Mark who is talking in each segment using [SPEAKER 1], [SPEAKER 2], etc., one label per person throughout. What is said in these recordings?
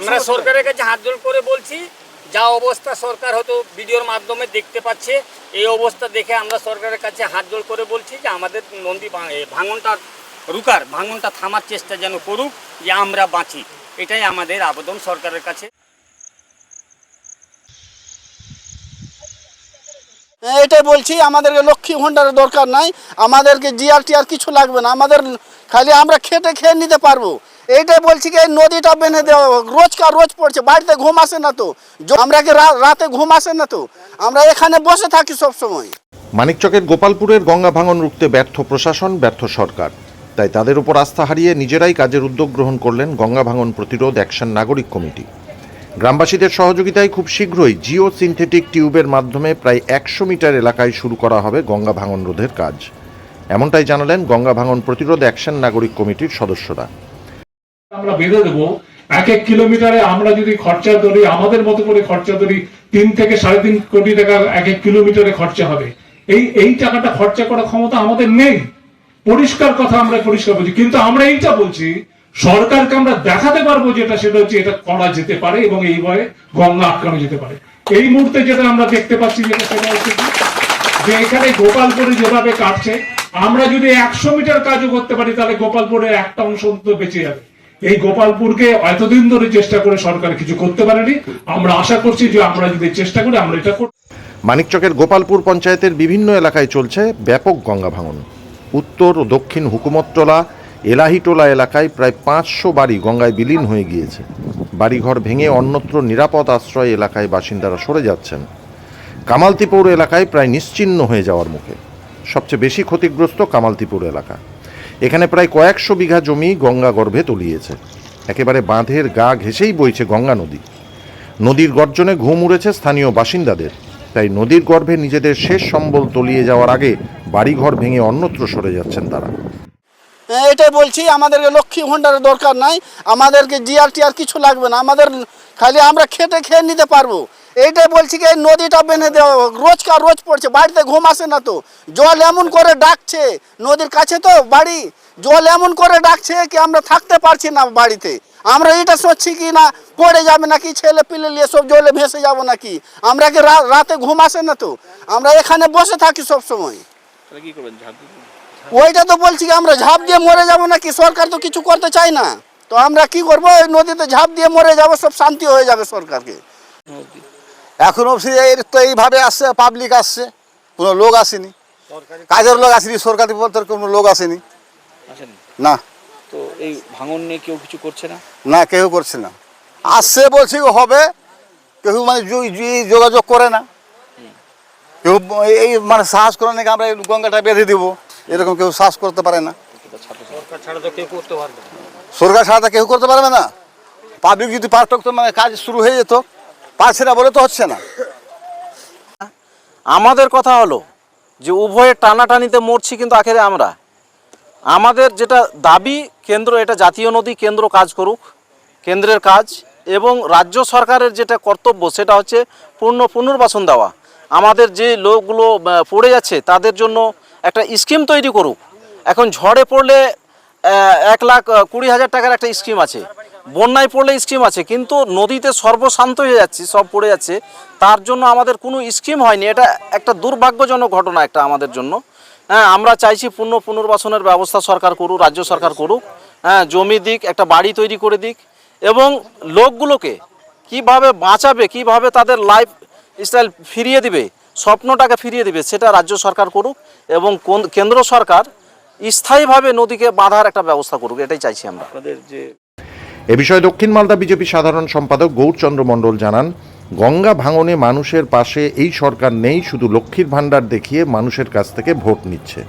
[SPEAKER 1] আমরা সরকারের কাছে হাত জোড় করে বলছি যা অবস্থা সরকার হয়তো ভিডিওর মাধ্যমে দেখতে পাচ্ছে এই অবস্থা দেখে আমরা সরকারের কাছে হাত জোড় করে বলছি যে আমাদের নন্দী ভাঙনটা রুকার ভাঙনটা থামার চেষ্টা যেন করুক যে আমরা বাঁচি। এটাই আমাদের আবেদন সরকারের কাছে।
[SPEAKER 2] এটাই বলছি আমাদেরকে লক্ষ্মী ভাণ্ডারের দরকার নাই আমাদেরকে জিআর টিআর কিছু লাগবে না আমাদের খালি আমরা খেটে খেয়ে নিতে পারব। এইটাই বলছি কি নদীটা বেঁধে দেওয়া রোজকার রোজ পড়ছে, বাড়িতে ঘুম আসে না তো। আমরা কি রাতে ঘুম আসে না তো? আমরা এখানে বসে থাকি সব সময়
[SPEAKER 3] মানিকচকের গোপালপুরের গঙ্গা ভাঙন রুখতে ব্যর্থ প্রশাসন, ব্যর্থ সরকার। তাই তাদের উপর আস্থা হারিয়ে নিজেরাই কাজের উদ্যোগ গ্রহণ করলেন গঙ্গা ভাঙন প্রতিরোধ অ্যাকশন নাগরিক কমিটি। গ্রামবাসীদের সহযোগিতায় খুব শীঘ্রই জিও সিনথেটিক টিউবের মাধ্যমে প্রায় একশো মিটার এলাকায় শুরু করা হবে গঙ্গা ভাঙন রোধের কাজ। এমনটাই জানালেন গঙ্গা ভাঙন প্রতিরোধ অ্যাকশন নাগরিক কমিটির সদস্যরা।
[SPEAKER 4] আমরা বেঁধে দেবো। এক এক কিলোমিটারে আমরা যদি খরচা ধরি, আমাদের মতো করে খরচা ধরি, তিন থেকে সাড়ে তিন কোটি টাকা এক এক কিলোমিটারে খরচা হবে। এই এই টাকাটা খরচা করার ক্ষমতা আমাদের নেই। পরিষ্কার কথা আমরা পরিষ্কার বলছি। কিন্তু আমরা এইটা বলছি, সরকারকে আমরা দেখাতে পারব যেটা, সেটা হচ্ছে এটা করা যেতে পারে এবং এইভাবে গঙ্গা আটকানো যেতে পারে। এই মুহূর্তে যেটা আমরা দেখতে পাচ্ছি যেটা, সেটা হচ্ছে যে এখানে গোপালপুরে যেভাবে কাটছে, আমরা যদি একশো মিটার কাজও করতে পারি, তাহলে গোপালপুরের একটা অংশ বেঁচে যাবে। এই গোপালপুরকে এতদিন ধরে চেষ্টা করে সরকার কিছু করতে পারেনি। আমরা আশা করছি যে আমরা যদি চেষ্টা করি, আমরা এটা করতে
[SPEAKER 3] মানিকচকের গোপালপুর পঞ্চায়েতের বিভিন্ন এলাকায় চলছে ব্যাপক গঙ্গা ভাঙন। উত্তর ও দক্ষিণ হুকুমতটোলা, এলাহিটোলা এলাকায় প্রায় পাঁচশো বাড়ি গঙ্গায় বিলীন হয়ে গিয়েছে। বাড়িঘর ভেঙে অন্যত্র নিরাপদ আশ্রয় এলাকায় বাসিন্দারা সরে যাচ্ছেন। কামালতিপুর এলাকায় প্রায় নিশ্চিহ্ন হয়ে যাওয়ার মুখে। সবচেয়ে বেশি ক্ষতিগ্রস্ত কামালতিপুর এলাকা। এখানে প্রায় কয়েকশো বিঘা জমি গঙ্গা গর্ভে তলিয়েছে। একেবারে বাঁধের গা ঘেঁষেই বইছে গঙ্গা নদী। নদীর গর্জনে ঘুম উড়েছে স্থানীয় বাসিন্দাদের। তাই নদীর গর্ভে নিজেদের শেষ সম্বল তলিয়ে যাওয়ার আগে বাড়িঘর ভেঙে অন্যত্র সরে যাচ্ছেন তারা।
[SPEAKER 2] এটাই বলছি, আমাদেরকে লক্ষ্মী ভাণ্ডারের দরকার নাই। আমাদেরকে জিআর টিআর কিছু লাগবে না। আমাদের খালি আমরা খেটে খেয়ে নিতে পারব। এইটাই বলছি কি এই নদীটা বেঁধে দেওয়া হোক। রোজকার রোজ পড়ছে বাড়িতে ঘুম আসে না তো। জল এমন করে ডাকছে নদীর কাছে তো বাড়ি। জল এমন করে ডাকছে কি আমরা থাকতে পারছি না বাড়িতে। আমরা এটা সোচ্ছি কি না পড়ে যাবে নাকি ছেলে পিলে নিয়ে সব জলে ভেসে যাব নাকি? আমরা কি রাতে ঘুম আসে না তো? আমরা এখানে বসে থাকি সব সময়। ওইটা তো বলছি কি আমরা ঝাঁপ দিয়ে মরে যাব নাকি? সরকার তো কিছু করতে চায় না। তো আমরা কি করব? নদীতে ঝাঁপ দিয়ে মরে যাব সব শান্তি হয়ে যাবে সরকারকে।
[SPEAKER 5] এখন অবধি এর তো এইভাবে আসছে পাবলিক আসছে কোনো লোক আসেনি। কাজের লোক আসেনি সরকারি পদের কোনো লোক আসেনি। না।
[SPEAKER 6] তো এই ভাঙন নিয়ে কেউ কিছু করছে না?
[SPEAKER 5] না কেউ করছে না। আসছে বলছি হবে কেউ মানে যোগাযোগ করে না। কেউ এই মানে সাহস করে নাকি আমরা গঙ্গাটা বেঁধে দিব এরকম কেউ সাহস করতে পারে না। সরকার ছাড়া তো কেউ করতে পারবে না। পাবলিক যদি পারত মানে কাজ শুরু হয়ে যেত পারছে না বলে তো হচ্ছে না।
[SPEAKER 7] আমাদের কথা হলো যে উভয়ে টানাটানিতে মরছি কিন্তু আখেরে আমরা। আমাদের যেটা দাবি, কেন্দ্র এটা জাতীয় নদী, কেন্দ্র কাজ করুক, কেন্দ্রের কাজ এবং রাজ্য সরকারের যেটা কর্তব্য সেটা হচ্ছে পূর্ণ পুনর্বাসন দেওয়া। আমাদের যে লোকগুলো পড়ে যাচ্ছে তাদের জন্য একটা স্কিম তৈরি করুক। এখন ঝড়ে পড়লে এক লাখ কুড়ি হাজার টাকার একটা স্কিম আছে। বন্যায় পড়লে স্কিম আছে, কিন্তু নদীতে সর্বশান্ত হয়ে যাচ্ছে, সব পড়ে যাচ্ছে। তার জন্য আমাদের কোনো স্কিম হয়নি। এটা একটা দুর্ভাগ্যজনক ঘটনা একটা আমাদের জন্য। হ্যাঁ আমরা চাইছি পূর্ণ পুনর্বাসনের ব্যবস্থা সরকার করুক, রাজ্য সরকার করুক। হ্যাঁ জমি দিক, একটা বাড়ি তৈরি করে দিক। এবং লোকগুলোকে কীভাবে বাঁচাবে, কীভাবে তাদের লাইফ স্টাইল ফিরিয়ে দিবে, স্বপ্নটাকে ফিরিয়ে দিবে, সেটা রাজ্য সরকার করুক এবং কোন- কেন্দ্র সরকার স্থায়ীভাবে নদীকে বাঁধার একটা ব্যবস্থা করুক, এটাই চাইছি আমরা।
[SPEAKER 3] এ বিষয়ে দক্ষিণ মালদা বিজেপি সাধারণ সম্পাদক গৌরচন্দ্র মণ্ডল জানান, গঙ্গা ভাঙনে মানুষের পাশে এই সরকার নেই, শুধু লক্ষ্মীর ভাণ্ডার দেখিয়ে মানুষের কাছ থেকে ভোট নিচ্ছে।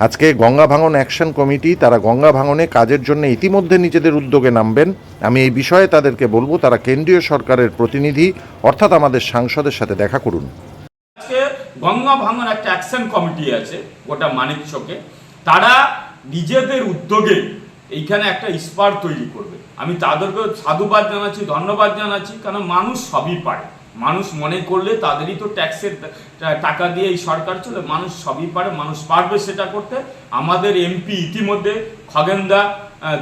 [SPEAKER 3] আজকে গঙ্গা ভাঙন অ্যাকশন কমিটি, তারা গঙ্গা ভাঙনে কাজের জন্য ইতিমধ্যে নিজেদের উদ্যোগে নামবেন। আমি এই বিষয়ে তাদেরকে বলব, তারা কেন্দ্রীয় সরকারের প্রতিনিধি, অর্থাৎ আমাদের সাংসদের সাথে দেখা করুন।
[SPEAKER 8] আজকে গঙ্গা ভাঙন একটা অ্যাকশন কমিটি আছে ওটা মানিক চকে তারা নিজেদের উদ্যোগে এইখানে একটা ইস্পার তৈরি করবে। আমি তাদেরকে সাধুবাদ জানাচ্ছি, ধন্যবাদ জানাচ্ছি কারণ মানুষ সবই পারে। মানুষ মনে করলে তাদেরই তো ট্যাক্সের টাকা দিয়ে এই সরকার চলে, মানুষ সবই পারে, মানুষ পারবে সেটা করতে। আমাদের এমপি ইতিমধ্যে খগেনদা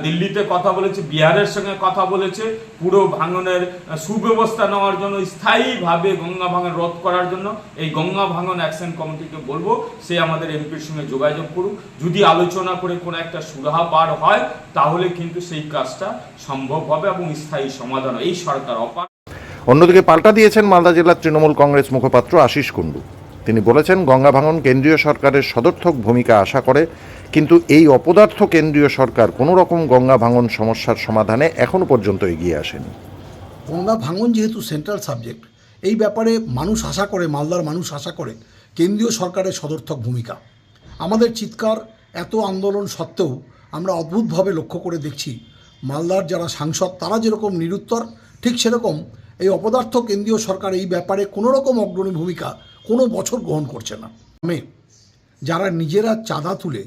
[SPEAKER 8] দিল্লিতে কথা বলেছে, বিহারের সঙ্গে কথা বলেছে, পুরো ভাঙনের সুব্যবস্থা নেওয়ার জন্য, স্থায়ীভাবে গঙ্গা ভাঙন রোধ করার জন্য এই গঙ্গা ভাঙন অ্যাকশন কমিটিকে বলব, সে আমাদের এমপির সঙ্গে যোগাযোগ করুক। যদি আলোচনা করে কোনো একটা সুরাহা পার হয়, তাহলে কিন্তু সেই কাজটা সম্ভব হবে এবং স্থায়ী সমাধান এই সরকার অপার
[SPEAKER 3] অন্যদিকে পাল্টা দিয়েছেন মালদা জেলার তৃণমূল কংগ্রেস মুখপাত্র আশিস কুণ্ডু। তিনি বলেছেন, গঙ্গা ভাঙন কেন্দ্রীয় সরকারের সদর্থক ভূমিকা আশা করে, কিন্তু এই অপদার্থ কেন্দ্রীয় সরকার কোনো রকম গঙ্গা ভাঙন সমস্যার সমাধানে এখনও পর্যন্ত এগিয়ে আসেনি।
[SPEAKER 9] গঙ্গা ভাঙন যেহেতু সেন্ট্রাল সাবজেক্ট এই ব্যাপারে মানুষ আশা করে, মালদার মানুষ আশা করে, কেন্দ্রীয় সরকারের সদর্থক ভূমিকা। আমাদের চিৎকার, এত আন্দোলন সত্ত্বেও আমরা অদ্ভুতভাবে লক্ষ্য করে দেখছি, মালদার যারা সাংসদ, তারা যেরকম নিরুত্তর, ঠিক সেরকম এই অপদার্থ কেন্দ্রীয় সরকার এই ব্যাপারে কোনো রকম অগ্রণী ভূমিকা কোনো বছর গ্রহণ করছে না। আমি, যারা নিজেরা চাঁদা তুলে,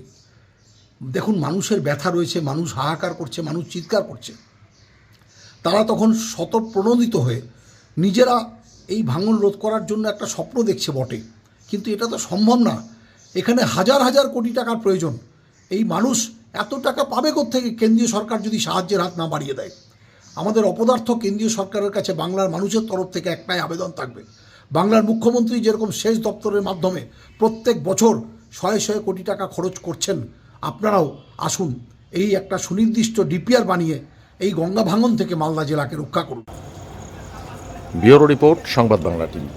[SPEAKER 9] দেখুন মানুষের ব্যথা রয়েছে, মানুষ হাহাকার করছে, মানুষ চিৎকার করছে, তারা তখন শতপ্রণোদিত হয়ে নিজেরা এই ভাঙন রোধ করার জন্য একটা স্বপ্ন দেখছে বটে। কিন্তু এটা তো সম্ভব না। এখানে হাজার হাজার কোটি টাকার প্রয়োজন। এই মানুষ এত টাকা পাবে থেকে কেন্দ্রীয় সরকার যদি সাহায্যের হাত না বাড়িয়ে দেয়। আমাদের অপদার্থ কেন্দ্রীয় সরকারের কাছে বাংলার মানুষের তরফ থেকে একটাই আবেদন থাকবে। বাংলার মুখ্যমন্ত্রী যেরকম সেচ দপ্তরের মাধ্যমে প্রত্যেক বছর শয়ে শয়ে কোটি টাকা খরচ করছেন, আপনারাও আসুন এই একটা সুনির্দিষ্ট ডিপিআর বানিয়ে এই গঙ্গা ভাঙন থেকে মালদা জেলাকে রক্ষা করুন।
[SPEAKER 3] ব্যুরো রিপোর্ট, সংবাদ বাংলা টিভি।